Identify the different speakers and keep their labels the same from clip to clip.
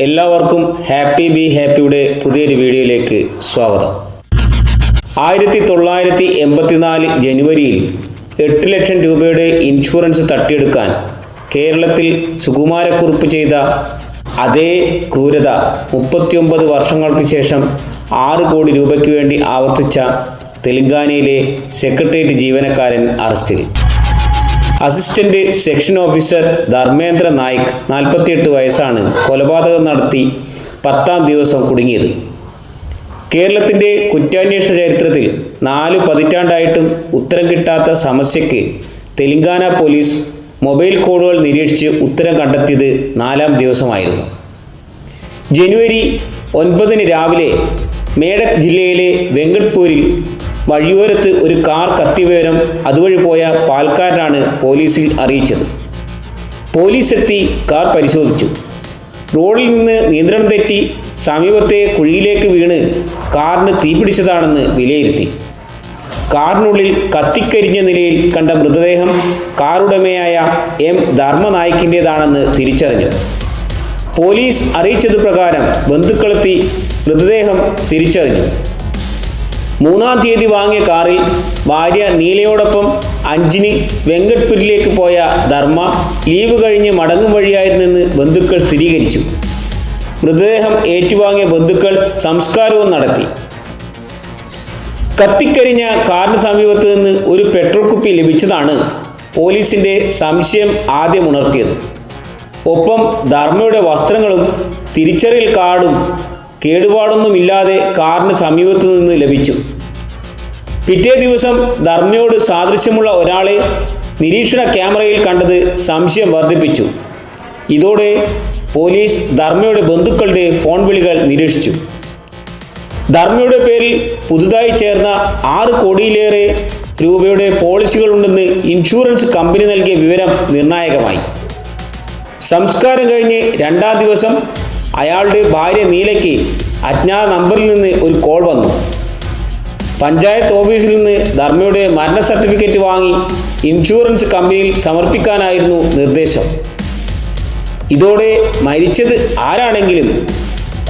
Speaker 1: എല്ലാവർക്കും happy be ഹാപ്പിയുടെ പുതിയൊരു വീഡിയോയിലേക്ക് സ്വാഗതം. ആയിരത്തി തൊള്ളായിരത്തി എൺപത്തിനാല് ജനുവരിയിൽ എട്ട് ലക്ഷം രൂപയുടെ ഇൻഷുറൻസ് തട്ടിയെടുക്കാൻ കേരളത്തിൽ സുകുമാരക്കുറിപ്പ് ചെയ്ത അതേ ക്രൂരത മുപ്പത്തിയൊമ്പത് വർഷങ്ങൾക്ക് ശേഷം ആറ് കോടി രൂപയ്ക്ക് വേണ്ടി ആവർത്തിച്ച തെലങ്കാനയിലെ സെക്രട്ടേറിയറ്റ് ജീവനക്കാരൻ അറസ്റ്റിൽ. Assistant section officer Dharmendra Naik നാൽപ്പത്തിയെട്ട് വയസ്സാണ്. കൊലപാതകം നടത്തി പത്താം ദിവസം കുടുങ്ങിയത്. കേരളത്തിന്റെ കുറ്റാന്വേഷണ ചരിത്രത്തിൽ നാല് പതിറ്റാണ്ടായിട്ടും ഉത്തരം കിട്ടാത്ത സമസ്യയ്ക്ക് തെലങ്കാന പോലീസ് മൊബൈൽ കോളുകൾ നിരീക്ഷിച്ച് ഉത്തരം കണ്ടെത്തിയത് നാലാം ദിവസമായിരുന്നു. ജനുവരി ഒൻപതിന് രാവിലെ മേഡക് ജില്ലയിലെ വെങ്കട്പൂരിൽ വഴിയോരത്ത് ഒരു കാർ കത്തിവിവരം അതുവഴി പോയ പാൽക്കാരനാണ് പോലീസിൽ അറിയിച്ചത്. പോലീസ് എത്തി കാർ പരിശോധിച്ചു. റോഡിൽ നിന്ന് നിയന്ത്രണം തെറ്റി സമീപത്തെ കുഴിയിലേക്ക് വീണ് കാറിന് തീപിടിച്ചതാണെന്ന് വിലയിരുത്തി. കാറിനുള്ളിൽ കത്തിക്കരിഞ്ഞ നിലയിൽ കണ്ട മൃതദേഹം കാറുടമയായ എം ധർമ്മനായിക്കിന്റേതാണെന്ന് തിരിച്ചറിഞ്ഞു. പോലീസ് അറിയിച്ചത് പ്രകാരം ബന്ധുക്കളെത്തി മൃതദേഹം തിരിച്ചറിഞ്ഞു. മൂന്നാം തീയതി വാങ്ങിയ കാറിൽ ഭാര്യ നീലയോടൊപ്പം അഞ്ചിന് വെങ്കട്പുരിലേക്ക് പോയ ധർമ്മ ലീവ് കഴിഞ്ഞ് മടങ്ങും വഴിയായിരുന്നെന്ന് ബന്ധുക്കൾ സ്ഥിരീകരിച്ചു. മൃതദേഹം ഏറ്റുവാങ്ങിയ ബന്ധുക്കൾ സംസ്കാരവും നടത്തി. കത്തിക്കരിഞ്ഞ കാറിന് സമീപത്ത് നിന്ന് ഒരു പെട്രോൾ കുപ്പി ലഭിച്ചതാണ് പോലീസിന്റെ സംശയം ആദ്യം ഉണർത്തിയത്. ഒപ്പം ധർമ്മയുടെ വസ്ത്രങ്ങളും തിരിച്ചറിയൽ കാർഡും കേടുപാടൊന്നുമില്ലാതെ കാറിന് സമീപത്തു നിന്ന് ലഭിച്ചു. പിറ്റേ ദിവസം ധർമ്മയോട് സാദൃശ്യമുള്ള ഒരാളെ നിരീക്ഷണ ക്യാമറയിൽ കണ്ടത് സംശയം വർദ്ധിപ്പിച്ചു. ഇതോടെ പോലീസ് ധർമ്മയുടെ ബന്ധുക്കളുടെ ഫോൺ വിളികൾ നിരീക്ഷിച്ചു. ധർമ്മയുടെ പേരിൽ പുതുതായി ചേർന്ന ആറ് കോടിയിലേറെ രൂപയുടെ പോളിസികളുണ്ടെന്ന് ഇൻഷുറൻസ് കമ്പനി നൽകിയ വിവരം നിർണായകമായി. സംസ്കാരം കഴിഞ്ഞ് രണ്ടാം ദിവസം അയാളുടെ ഭാര്യ നീലയ്ക്ക് അജ്ഞാത നമ്പറിൽ നിന്ന് ഒരു കോൾ വന്നു. പഞ്ചായത്ത് ഓഫീസിൽ നിന്ന് ധർമ്മയുടെ മരണ സർട്ടിഫിക്കറ്റ് വാങ്ങി ഇൻഷുറൻസ് കമ്പനിയിൽ സമർപ്പിക്കാനായിരുന്നു നിർദ്ദേശം. ഇതോടെ മരിച്ചത് ആരാണെങ്കിലും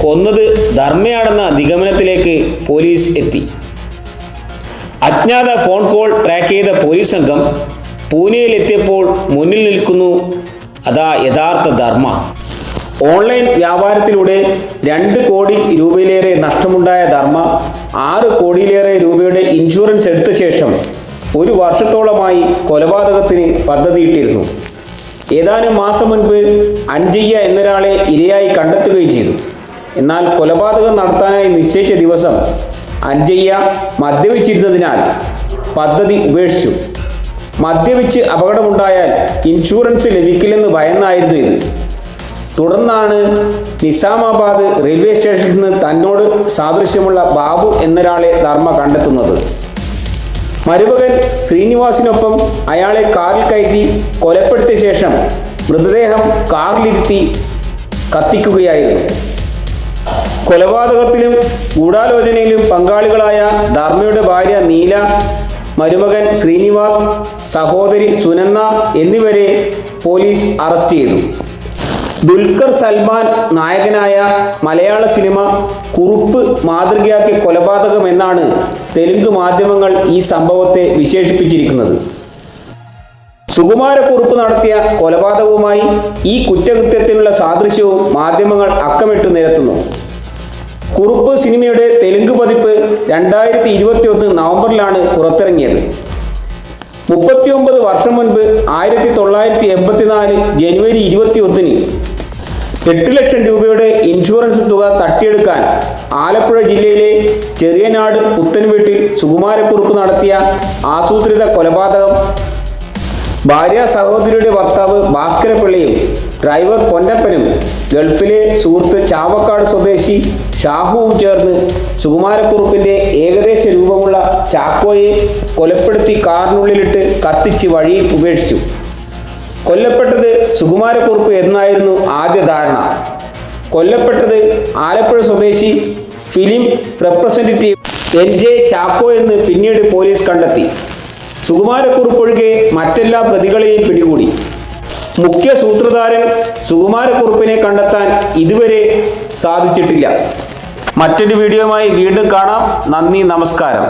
Speaker 1: കൊന്നത് ധർമ്മയാണെന്ന നിഗമനത്തിലേക്ക് പോലീസ് എത്തി. അജ്ഞാത ഫോൺ കോൾ ട്രാക്ക് ചെയ്ത പോലീസ് സംഘം പൂനെയിലെത്തിയപ്പോൾ മുന്നിൽ നിൽക്കുന്നു. അതാ യഥാർത്ഥ ധർമ്മ. ഓൺലൈൻ വ്യാപാരത്തിലൂടെ രണ്ട് കോടി രൂപയിലേറെ നഷ്ടമുണ്ടായ ധർമ്മ ആറ് കോടിയിലേറെ രൂപയുടെ ഇൻഷുറൻസ് എടുത്ത ശേഷം ഒരു വർഷത്തോളമായി കൊലപാതകത്തിന് പദ്ധതിയിട്ടിരുന്നു. ഏതാനും മാസം മുൻപ് അഞ്ചയ്യ എന്നൊരാളെ ഇരയായി കണ്ടെത്തുകയും ചെയ്തു. എന്നാൽ കൊലപാതകം നടത്താനായി നിശ്ചയിച്ച ദിവസം അഞ്ചയ്യ മദ്യപിച്ചിരുന്നതിനാൽ പദ്ധതി ഉപേക്ഷിച്ചു. മദ്യപിച്ച് അപകടമുണ്ടായാൽ ഇൻഷുറൻസ് ലഭിക്കില്ലെന്ന് ഭയന്നായിരുന്നു ഇത്. തുടർന്നാണ് നിസാമാബാദ് റെയിൽവേ സ്റ്റേഷനിൽ നിന്ന് തന്നോട് സാദൃശ്യമുള്ള ബാബു എന്നൊരാളെ ധർമ്മ കണ്ടെത്തുന്നത്. മരുമകൻ ശ്രീനിവാസിനൊപ്പം അയാളെ കാറിൽ കയറ്റി കൊലപ്പെടുത്തിയ ശേഷം മൃതദേഹം കാറിലിരുത്തി കത്തിക്കുകയായിരുന്നു. കൊലപാതകത്തിലും ഗൂഢാലോചനയിലും പങ്കാളികളായ ധർമ്മയുടെ ഭാര്യ നീല മരുമകൻ ശ്രീനിവാസ് സഹോദരി സുനന്ദ എന്നിവരെ പോലീസ് അറസ്റ്റ് ചെയ്തു. ദുൽഖർ സൽമാൻ നായകനായ മലയാള സിനിമ കുറുപ്പ് മാതൃകയാക്കിയ കൊലപാതകം എന്നാണ് തെലുങ്ക് മാധ്യമങ്ങൾ ഈ സംഭവത്തെ വിശേഷിപ്പിച്ചിരിക്കുന്നത്. സുകുമാരക്കുറുപ്പ് നടത്തിയ കൊലപാതകവുമായി ഈ കുറ്റകൃത്യത്തിനുള്ള സാദൃശ്യവും മാധ്യമങ്ങൾ അക്കമിട്ട് നിരത്തുന്നു. കുറുപ്പ് സിനിമയുടെ തെലുങ്ക് പതിപ്പ് രണ്ടായിരത്തി ഇരുപത്തി ഒന്ന് നവംബറിലാണ് പുറത്തിറങ്ങിയത്. മുപ്പത്തിയൊമ്പത് വർഷം മുൻപ് ആയിരത്തി തൊള്ളായിരത്തി എൺപത്തിനാല് ജനുവരി ഇരുപത്തി ഒന്നിന് എട്ട് ലക്ഷം രൂപയുടെ ഇൻഷുറൻസ് തുക തട്ടിയെടുക്കാൻ ആലപ്പുഴ ജില്ലയിലെ ചെറിയനാട് പുത്തൻവീട്ടിൽ സുകുമാരക്കുറുപ്പ് നടത്തിയ ആസൂത്രിത കൊലപാതകം. ഭാര്യ സഹോദരിയുടെ ഭർത്താവ് ഭാസ്കരപിള്ളയും ഡ്രൈവർ പൊന്നപ്പനും ഗൾഫിലെ സുഹൃത്ത് ചാവക്കാട് സ്വദേശി ഷാഹുവും ചേർന്ന് സുകുമാരക്കുറുപ്പിന്റെ ഏകദേശ രൂപമുള്ള ചാക്കോയെ കൊലപ്പെടുത്തി കാറിനുള്ളിലിട്ട് കത്തിച്ച് വഴിയിൽ ഉപേക്ഷിച്ചു. കൊല്ലപ്പെട്ടത് സുകുമാരക്കുറുപ്പ് എന്നായിരുന്നു ആദ്യ ധാരണ. കൊല്ലപ്പെട്ടത് ആലപ്പുഴ സ്വദേശി film representative N J Chacko എന്ന് പിന്നീട് പോലീസ് കണ്ടെത്തി. സുകുമാരക്കുറുപ്പൊഴികെ മറ്റെല്ലാ പ്രതികളെയും പിടികൂടി. മുഖ്യ സൂത്രധാരൻ സുകുമാരക്കുറുപ്പിനെ കണ്ടെത്താൻ ഇതുവരെ സാധിച്ചിട്ടില്ല. മറ്റൊരു വീഡിയോയുമായി വീണ്ടും കാണാം. നന്ദി നമസ്കാരം.